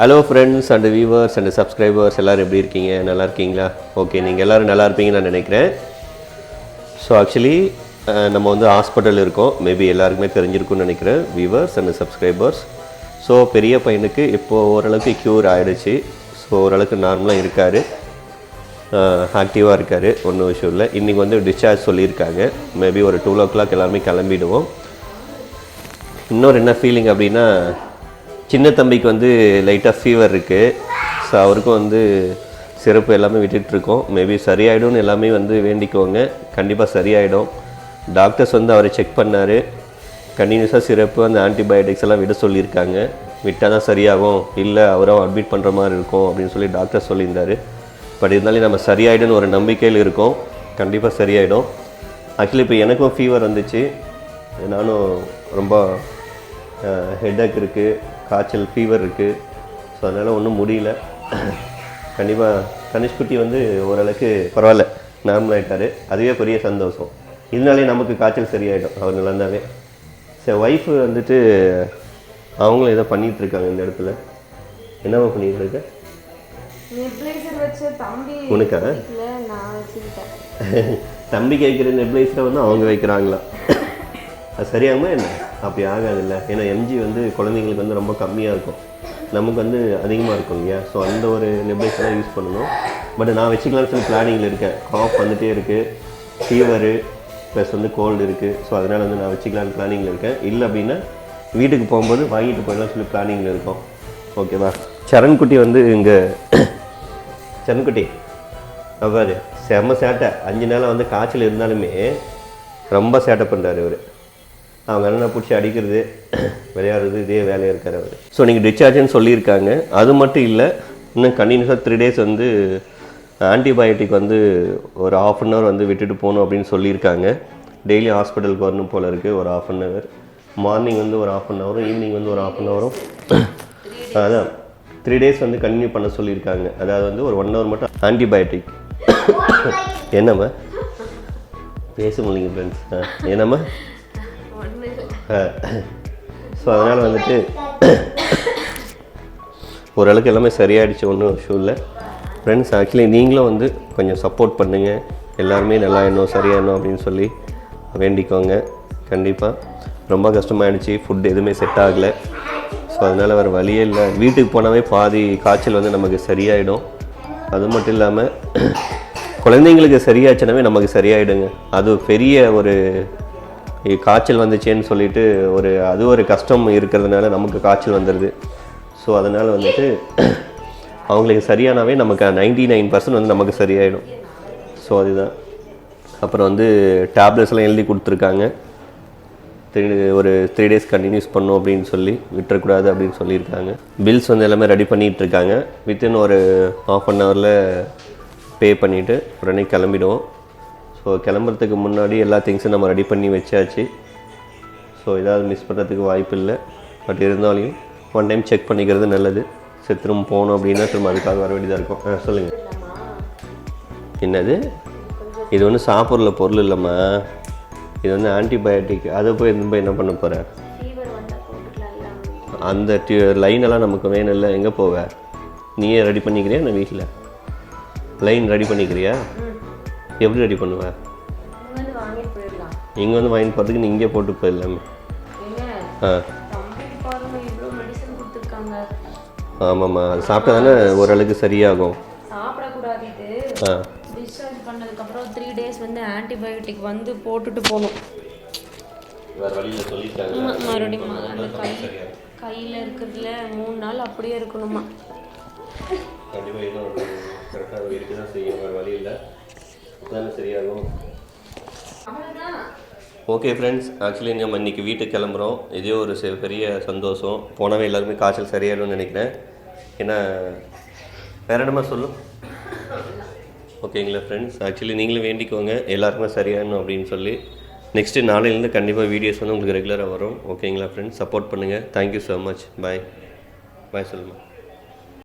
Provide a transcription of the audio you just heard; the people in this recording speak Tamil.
Hello friends and viewers and subscribers எல்லோரும் எப்படி இருக்கீங்க? நல்லா இருக்கீங்களா? ஓகே நீங்கள் எல்லோரும் நல்லா இருப்பீங்கன்னு நான் நினைக்கிறேன். ஸோ ஆக்சுவலி நம்ம வந்து ஹாஸ்பிட்டல் இருக்கோம். மேபி எல்லாருக்குமே தெரிஞ்சிருக்கும்னு நினைக்கிறேன். வியூவர்ஸ் அண்ட் சப்ஸ்கிரைபர்ஸ் ஸோ பெரிய பையனுக்கு இப்போது ஓரளவுக்கு க்யூர் ஆகிடுச்சு ஸோ ஓரளவுக்கு நார்மலாக இருக்கார். ஆக்டிவாக இருக்கார். ஒன்றும் விஷயம் இல்லை. இன்றைக்கி வந்து டிஸ்சார்ஜ் சொல்லியிருக்காங்க. மேபி ஒரு டூ ஓ கிளாக் எல்லாருமே கிளம்பிடுவோம். இன்னொரு என்ன ஃபீலிங் அப்படின்னா சின்ன தம்பிக்கு வந்து லைட்டாக ஃபீவர் இருக்குது ஸோ அவருக்கும் வந்து சிறப்பு எல்லாமே விட்டுட்ருக்கோம் மேபி சரியாயிடும்னு எல்லாமே வந்து வேண்டிக்கோங்க. கண்டிப்பாக சரியாயிடும். டாக்டர்ஸ் வந்து அவரை செக் பண்ணார். கண்டினியூஸாக சிறப்பு அந்த ஆன்டிபயோட்டிக்ஸ் எல்லாம் விட சொல்லியிருக்காங்க. விட்டால் தான் சரியாகும். இல்லை அவரும் அட்மிட் பண்ணுற மாதிரி இருக்கும் அப்படின்னு சொல்லி டாக்டர் சொல்லியிருந்தார். பட் இருந்தாலும் நம்ம சரியாயிடும்னு ஒரு நம்பிக்கையில் இருக்கோம். கண்டிப்பாக சரியாயிடும். ஆக்சுவலி இப்போ எனக்கும் ஃபீவர் வந்துச்சு. நானும் ரொம்ப ஹெட்டேக் இருக்குது காய்ச்சல் ஃபீவர் இருக்குது ஸோ அதனால் ஒன்றும் முடியல. கண்டிப்பாக தனுஷ்குட்டி வந்து ஓரளவுக்கு பரவாயில்ல. நார்மல் ஆகிட்டார் அதுவே பெரிய சந்தோஷம். இதனாலே நமக்கு காய்ச்சல் சரியாயிடும். அவர் நல்லாந்தாவே சரி ஒய்ஃபு வந்துட்டு அவங்களும் ஏதோ பண்ணிகிட்டு இருக்காங்க இந்த இடத்துல. என்னவா பண்ணிகிட்டு இருக்க? நெப்ளைசர் உனக்கா? தம்பி கேட்குற நெப்ளைஸில் வந்து அவங்க வைக்கிறாங்களா? அது சரியாகுமா என்ன? அப்படி ஆகாதுல்ல. ஏன்னா எம்ஜி வந்து குழந்தைங்களுக்கு வந்து ரொம்ப கம்மியாக இருக்கும். நமக்கு வந்து அதிகமாக இருக்கும் இல்லையா? ஸோ அந்த ஒரு நெப்ளைஸ் யூஸ் பண்ணணும். பட் நான் வச்சுக்கலாம்னு சொல்லி பிளானிங்கில் இருக்கேன். காஃப் வந்துகிட்டே இருக்குது ஃபீவரு ப்ளஸ் வந்து கோல்டு இருக்குது ஸோ அதனால் வந்து நான் வச்சுக்கலான்னு பிளானிங்கில் இருக்கேன். இல்லை அப்படின்னா வீட்டுக்கு போகும்போது வாங்கிட்டு போயிடலாம் சொல்லி பிளானிங்கில் இருக்கோம். ஓகேவா சரண்குட்டி வந்து இங்கே சரண்குட்டி அவ்வாறு செம்ம சேட்டை. அஞ்சு நாளாக வந்து காய்ச்சல் இருந்தாலுமே ரொம்ப சேட்டை பண்ணுறாரு இவர். அவங்க அண்ணனை பிடிச்சி அடிக்கிறது விளையாடுறது இதே வேலையாக இருக்கார் அவர். ஸோ நீங்கள் டிஸ்சார்ஜ்னு சொல்லியிருக்காங்க. அது மட்டும் இல்லை இன்னும் கண்டினியூஸாக த்ரீ டேஸ் வந்து ஆன்டிபயோட்டிக் வந்து ஒரு ஆஃப் அன் ஹவர் வந்து விட்டுட்டு போகணும் அப்படின்னு சொல்லியிருக்காங்க. டெய்லி ஹாஸ்பிட்டலுக்கு வரணும் போல் இருக்குது ஒரு ஆஃப் அன் ஹவர் மார்னிங் வந்து ஒரு ஆஃப் அன் ஹவரும் ஈவினிங் வந்து ஒரு ஆஃப் அன் ஹவரும் அதான். த்ரீ டேஸ் வந்து கண்டினியூ பண்ண சொல்லியிருக்காங்க. அதாவது வந்து ஒரு ஒன் ஹவர் மட்டும் ஆன்டிபயோட்டிக் என்னம்மா? பேச முடியல ஃப்ரெண்ட்ஸ் என்னம்மா? ஸோ அதனால் வந்துட்டு ஓரளவுக்கு எல்லாமே சரியாயிடுச்சு ஒன்றும் இஷ்யூ இல்லை. ஃப்ரெண்ட்ஸ் ஆக்சுவலி நீங்களும் வந்து கொஞ்சம் சப்போர்ட் பண்ணுங்கள் எல்லாருமே நல்லா எண்ணும் சரியாயிடணும் அப்படின்னு சொல்லி வேண்டிக்கோங்க. கண்டிப்பாக ரொம்ப கஷ்டமாயிடுச்சு. ஃபுட் எதுவுமே செட் ஆகலை. ஸோ அதனால் வேறு வழியே இல்லை. வீட்டுக்கு போனாவே பாதி காய்ச்சல் வந்து நமக்கு சரியாயிடும். அது மட்டும் இல்லாமல் குழந்தைங்களுக்கு சரியாச்சுனாவே நமக்கு சரியாயிடுங்க. அது பெரிய ஒரு காய்ச்சல் வந்துச்சேன்னு சொல்லிட்டு ஒரு அது ஒரு கஷ்டம் இருக்கிறதுனால நமக்கு காய்ச்சல் வந்துடுது ஸோ அதனால் வந்துட்டு அவங்களுக்கு சரியானாவே நமக்கு நைன்டி நைன் பர்சன்ட் வந்து நமக்கு சரியாயிடும். ஸோ அதுதான். அப்புறம் வந்து டேப்லெட்ஸ்லாம் எழுதி கொடுத்துருக்காங்க. த்ரீ ஒரு த்ரீ டேஸ் கண்டினியூஸ் பண்ணும் அப்படின்னு சொல்லி விட்டுறக்கூடாது அப்படின்னு சொல்லியிருக்காங்க. பில்ஸ் வந்து எல்லாமே ரெடி பண்ணிகிட்டு இருக்காங்க வித்தின் ஒரு ஆஃப் அன் ஹவரில் பே பண்ணிவிட்டு உடனே கிளம்பிடுவோம். ஸோ கிளம்புறதுக்கு முன்னாடி எல்லா திங்ஸும் நம்ம ரெடி பண்ணி வச்சாச்சு. ஸோ ஏதாவது மிஸ் பண்ணுறதுக்கு வாய்ப்பு இல்லை. பட் இருந்தாலையும் ஒன் டைம் செக் பண்ணிக்கிறது நல்லது. சரி திரும்ப போகணும் அப்படின்னா திரும்ப அதுக்காக வர வேண்டியதாக இருக்கும். ஆ சொல்லுங்கள் என்னது? இது ஒன்றும் சாப்பிட்ற பொருள் இல்லைம்மா. இது வந்து ஆன்டிபயோட்டிக் அதை போய் இருந்து போய் என்ன பண்ண போகிற அந்த வந்தா அந்த லைன் எல்லாம் நமக்கு வேணும் இல்லை. எங்கே போவ? நீயே ரெடி பண்ணிக்கிறியா நான் வீட்டில் லைன் ரெடி பண்ணிக்கிறியா? எப்படி ரெடி பண்ணுவ வந்து வாங்கிட்டு போயிடலாம். இங்கே வந்து வாங்கி போகிறதுக்கு நீ இங்கே போட்டு போயிடலாமே ஆ. ஆமாம்மா அது சாப்பிட்டா தானே ஓரளவுக்கு சரியாகும். சாப்பிடக்கூடாது ஆ. டிஸ்சார்ஜ் பண்ணதுக்கப்புறம் த்ரீ டேஸ் வந்து ஆன்டிபயோட்டிக் வந்து போட்டுட்டு போகணும். மறுபடியும் அந்த கை கையில் இருக்கிறதுல மூணு நாள் அப்படியே இருக்கணுமா. கண்டிப்பாக தான் சரியாகும் ஓகே ஃப்ரெண்ட்ஸ் ஆக்சுவலி நம்ம இன்றைக்கி வீட்டுக்கு கிளம்புறோம். இதே ஒரு பெரிய சந்தோஷம். போனவே எல்லாருமே காய்ச்சல் சரியாயிடும்னு நினைக்கிறேன். ஏன்னா வேற என்னமா சொல்லும் ஓகேங்களா ஃப்ரெண்ட்ஸ் ஆக்சுவலி நீங்களும் வேண்டிக்கோங்க. எல்லாருக்குமே சரியாகணும் அப்படின்னு சொல்லி. நெக்ஸ்ட்டு நாளையிலேருந்து கண்டிப்பாக வீடியோஸ் வந்து உங்களுக்கு ரெகுலராக வரும். ஓகேங்களா ஃப்ரெண்ட்ஸ் சப்போர்ட் பண்ணுங்கள் thank you so much bye bye சொல்லுமா